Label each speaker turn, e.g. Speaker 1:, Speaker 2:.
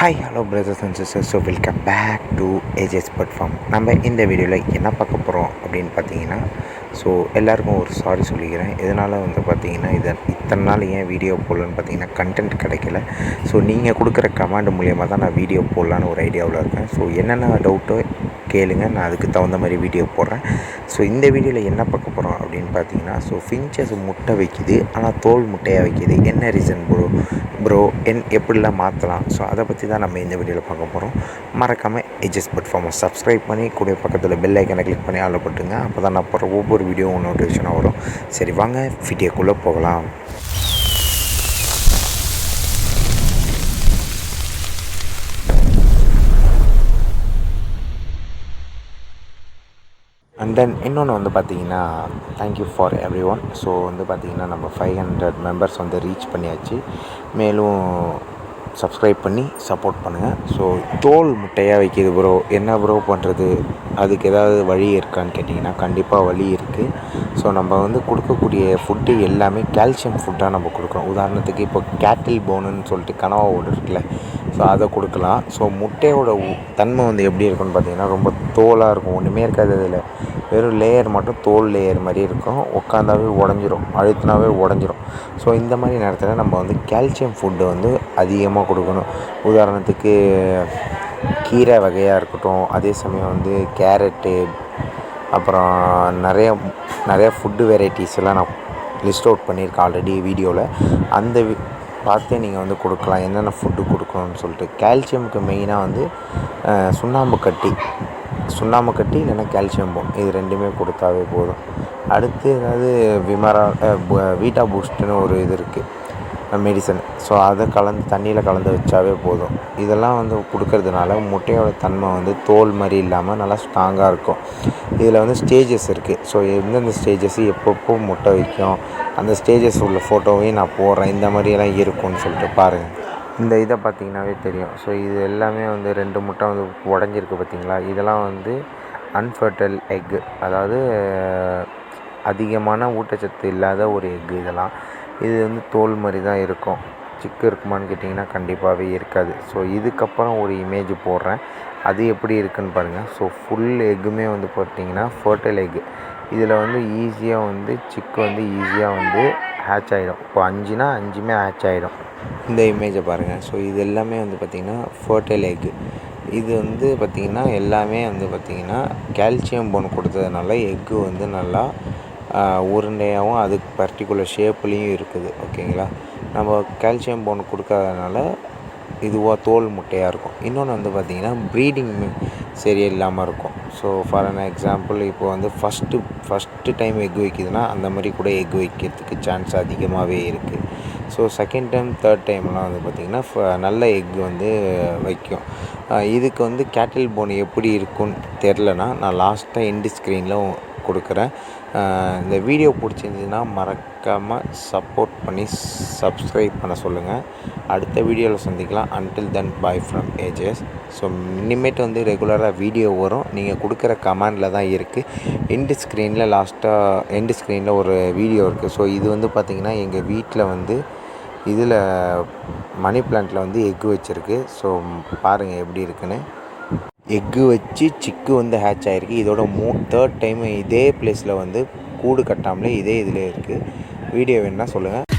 Speaker 1: Hi hello brothers and sisters so welcome back to Ages platform நம்ம இந்த வீடியோவில் என்ன பார்க்க போகிறோம் அப்படின்னு பார்த்தீங்கன்னா ஸோ எல்லாருக்கும் ஒரு சாரி சொல்லிக்கிறேன். இதனால் வந்து பார்த்தீங்கன்னா இதை இத்தனை நாள் ஏன் வீடியோ போடலன்னு பார்த்தீங்கன்னா கண்டென்ட் கிடைக்கல. ஸோ நீங்கள் கொடுக்குற கமாண்ட் மூலியமாக தான் நான் வீடியோ போடலான்னு ஒரு ஐடியாவில் இருக்கேன். ஸோ என்னென்ன டவுட்டோ கேளுங்க நான் அதுக்கு தகுந்த மாதிரி வீடியோ போடுறேன். ஸோ இந்த வீடியோவில் என்ன பார்க்க போகிறோம் அப்படின்னு பார்த்தீங்கன்னா ஸோ ஃபின்ச்சஸ் முட்டை வைக்குது. ஆனால் தோல் முட்டையாக வைக்கிது. என்ன ரீசன் ப்ரோ ப்ரோ என் எப்படிலாம் மாற்றலாம் ஸோ அதை பற்றி தான் நம்ம இந்த வீடியோவில் பார்க்க போகிறோம் மறக்காமல் எஜஸ் பிளாட்ஃபார்மை சப்ஸ்கிரைப் பண்ணி கூட பக்கத்தில் பெல் ஐக்கனை கிளிக் பண்ணி ஆளை போட்டுங்க. அப்போ தான் நான் போகிற ஒவ்வொரு வீடியோவும் நோட்டிஃபிகேஷனாக வரும். சரி வாங்க வீடியோக்குள்ளே போகலாம். அண்ட் தென் இன்னொன்று வந்து பார்த்தீங்கன்னா thank you for every one so வந்து பார்த்தீங்கன்னா நம்ம ஃபைவ் ஹண்ட்ரட் மெம்பர்ஸ் வந்து ரீச் பண்ணியாச்சு. மேலும் சப்ஸ்கிரைப் பண்ணி சப்போர்ட் பண்ணுங்கள் ஸோ தோல் முட்டையாக வைக்கிது ப்ரோ என்ன ப்ரோ பண்ணுறது அதுக்கு ஏதாவது வழி இருக்கான்னு கேட்டிங்கன்னா கண்டிப்பாக வழி இருக்குது ஸோ நம்ம வந்து கொடுக்கக்கூடிய ஃபுட்டு எல்லாமே கால்சியம் ஃபுட்டாக நம்ம கொடுக்குறோம். உதாரணத்துக்கு இப்போ கேட்டில் போனுன்னு சொல்லிட்டு கனவா ஓடு இருக்குல்ல ஸோ அதை கொடுக்கலாம். ஸோ முட்டையோட உ- தன்மை வந்து எப்படி இருக்குன்னு பார்த்தீங்கன்னா ரொம்ப தோலாக இருக்கும். ஒன்றுமே இருக்காது அதில். வெறும் லேயர் மட்டும் தோல் லேயர் மாதிரி இருக்கும். உட்காந்தாவே உடஞ்சிரும். அழுத்தினாவே உடஞ்சிரும். ஸோ இந்த மாதிரி நேரத்தில் நம்ம வந்து கால்சியம் ஃபுட்டு வந்து அதிகமாக கொடுக்கணும். உதாரணத்துக்கு கீரை வகையாக இருக்கட்டும் அதே சமயம் வந்து கேரட்டு அப்புறம் நிறைய நிறையா ஃபுட்டு வெரைட்டிஸ் எல்லாம் நான் லிஸ்ட் அவுட் பண்ணியிருக்கேன் ஆல்ரெடி வீடியோவில் அந்த வி- பார்த்தே நீங்கள் வந்து கொடுக்கலாம். என்னென்ன ஃபுட்டு கொடுக்கணும்னு சொல்லிட்டு. கால்சியமுக்கு மெயினாக வந்து சுண்ணாம்பு கட்டி. சுண்ணாம்பு கட்டி இல்லைன்னா கால்சியம் போன் இது ரெண்டுமே கொடுத்தாவே போதும். அடுத்து ஏதாவது விமரா வீட்டா பூஸ்ட்னு ஒரு இது இருக்குது மெடிசன் ஸோ அதை கலந்து தண்ணியில் கலந்து வச்சாவே போதும். இதெல்லாம் வந்து கொடுக்கறதுனால முட்டையோட தன்மை வந்து தோல் மாதிரி இல்லாமல் நல்லா ஸ்ட்ராங்காக இருக்கும். இதில் வந்து ஸ்டேஜஸ் இருக்குது ஸோ எந்தெந்த ஸ்டேஜஸ் எப்பப்போ முட்டை வைக்கும் அந்த ஸ்டேஜஸ் உள்ள ஃபோட்டோவையும் நான் போடுறேன். இந்த மாதிரியெல்லாம் இருக்கும்னு சொல்லிட்டு பாருங்கள் இந்த இதை பார்த்தீங்கன்னாவே தெரியும். ஸோ இது எல்லாமே வந்து ரெண்டு முட்டை வந்து உடஞ்சிருக்கு பார்த்தீங்களா? இதெல்லாம் வந்து அன்ஃபர்டைல் எக்கு அதாவது அதிகமான ஊட்டச்சத்து இல்லாத ஒரு எக்கு இதெல்லாம். இது வந்து தோல் மாதிரி தான் இருக்கும். சிக்கு இருக்குமான்னு கேட்டிங்கன்னா கண்டிப்பாகவே இருக்காது. ஸோ இதுக்கப்புறம் ஒரு இமேஜ் போடுறேன். அது எப்படி இருக்குன்னு பாருங்கள் ஸோ ஃபுல் எக்குமே வந்து பார்த்தீங்கன்னா ஃபர்டைல் எக்கு இதில் வந்து ஈஸியாக வந்து சிக்கு வந்து ஈஸியாக வந்து ஹேட்ச் ஆகிடும் இப்போ அஞ்சுனா அஞ்சுமே ஹேட்ச் ஆகிடும் இந்த இமேஜை பாருங்கள் ஸோ இது எல்லாமே வந்து பார்த்திங்கன்னா ஃபர்டைல் எக்கு இது வந்து பார்த்திங்கன்னா எல்லாமே வந்து பார்த்திங்கன்னா கால்சியம் போன் கொடுத்ததுனால எக்கு வந்து நல்லா உருண்டையாகவும் அதுக்கு பர்டிகுலர் ஷேப்லேயும் இருக்குது ஓகேங்களா நம்ம கால்சியம் போன் கொடுக்காதனால இதுவாக தோல் முட்டையாக இருக்கும். இன்னொன்று வந்து பார்த்திங்கன்னா ப்ரீடிங் சரியில்லாமல் இருக்கும். ஸோ ஃபார் அன் எக்ஸாம்பிள் இப்போ வந்து ஃபஸ்ட்டு ஃபஸ்ட்டு டைம் எக் வைக்குதுன்னா அந்த மாதிரி கூட எக் வைக்கிறதுக்கு சான்ஸ் அதிகமாகவே இருக்குது ஸோ செகண்ட் டைம் தேர்ட் டைம்லாம் வந்து பார்த்திங்கன்னா ஃப- நல்ல எக் வந்து வைக்கும். இதுக்கு வந்து கேட்டில் போன் எப்படி இருக்கும்னு தெரிலனா நான் லாஸ்ட்டாக எண்டு ஸ்க்ரீனில் கொடுக்குறேன். இந்த வீடியோ பிடிச்சிருந்துச்சுன்னா மறக்காமல் சப்போர்ட் பண்ணி சப்ஸ்கிரைப் பண்ண சொல்லுங்கள் அடுத்த வீடியோவில் சந்திக்கலாம். Until then bye from Ages so இனிமேட்டு வந்து ரெகுலராக வீடியோ வரும். நீங்கள் கொடுக்குற கமெண்டில் தான் இருக்குது எண்டு ஸ்க்ரீனில் லாஸ்ட்டாக எண்டு ஸ்க்ரீனில் ஒரு வீடியோ இருக்குது ஸோ இது வந்து பார்த்திங்கன்னா எங்கள் வீட்டில் வந்து இதில் மணி பிளான்ட்டில் வந்து எக்கு வச்சுருக்கு. ஸோ பாருங்கள் எப்படி இருக்குன்னு. எக்கு வச்சு சிக்கு வந்து ஹேட்ச் ஆகிருக்கு இதோட மூ தேர்ட் டைம் இதே பிளேஸில் வந்து கூடு கட்டாமலே இதே இதில் இருக்குது வீடியோ வேணுன்னா சொல்லுங்கள்